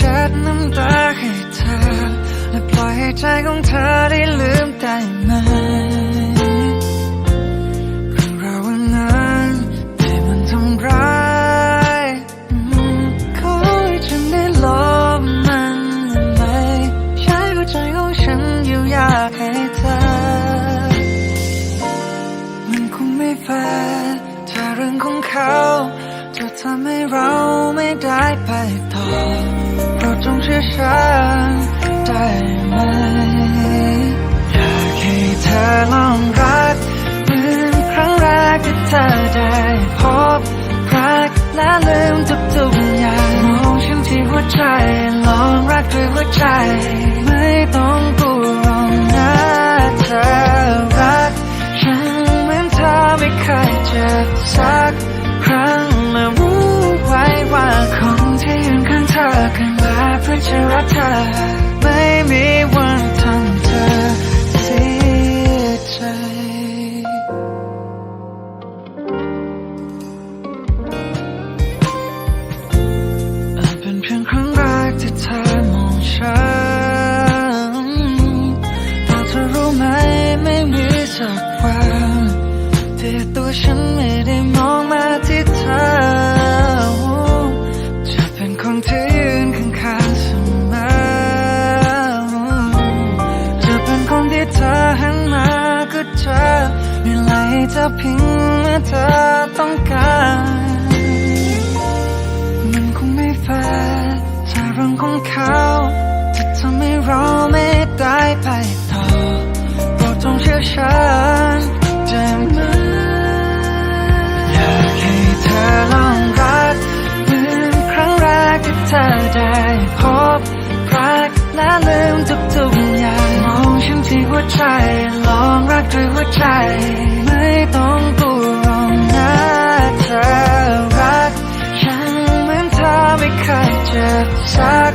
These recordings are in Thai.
ชัดน้ำตาให้เธอ และปล่อยให้ใจของเธอได้ลืมได้ไหมเรื่องราวนั้นที่มันทำร้ายขอให้ฉันได้ลบมันไหมใช้หัวใจของฉันอยู่ยากให้เธอ มันคงไม่แฟร์เรื่องของเขาจะทำให้เราไม่ได้ไปต่อ ได้ไหม อยากให้เธอลองรักเหมือนครั้งแรกที่เธอได้พบรักและลืมทุกๆอย่างมองฉันที่หัวใจลองรักด้วยหัวใจ ไม่ต้องกลัวหรอกนะเธอรักฉันเหมือนเธอไม่เคยเจ็บสักครั้งและรู้ไว้ว่าคนที่ยืนข้างเธอกันมาเพื่อจะรักเธอ ฉันไม่ได้มองมาที่เธอ จะเป็นคนที่ยืนข้างๆเสมอจะเป็นคนที่เธอหันมาก็เจอมีไหลจะพิงเมื่อเธอต้องการ มันคงไม่แฟร์ถ้าเรื่องของเขาจะทำให้เราไม่ได้ไปต่อโปรดจงเชื่อฉัน พบรักและลืมทุกๆอย่างมองฉันที่หัวใจ ลองรักด้วยหัวใจ ไม่ต้องกลัวหรอกนะเธอรักฉันเหมือนเธอไม่เคยเจ็บสัก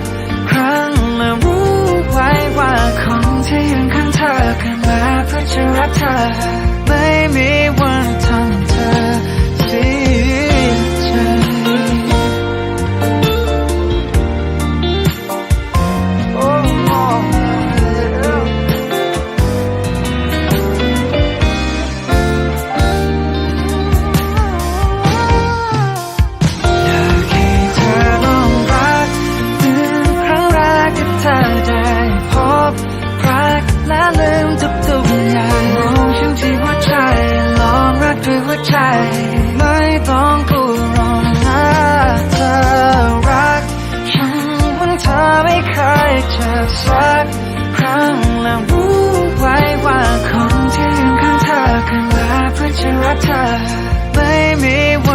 ครั้งและรู้ไว้ว่าคนที่ยืนข้างเธอกันมาเพื่อจะรักเธอ ธอได้พบรักและลืมทุกๆอย่างมองฉันที่หัวใจลองรักด้วยหัวใจ ไม่ต้องกลัวรอกนะเธอรักฉันเหมือนเธอไม่เคยเจอสักครั้งและรู้ไว้ว่าคนที่ยืนข้างเธอกันมาเพื่อจะรักเธอไม่มีวัน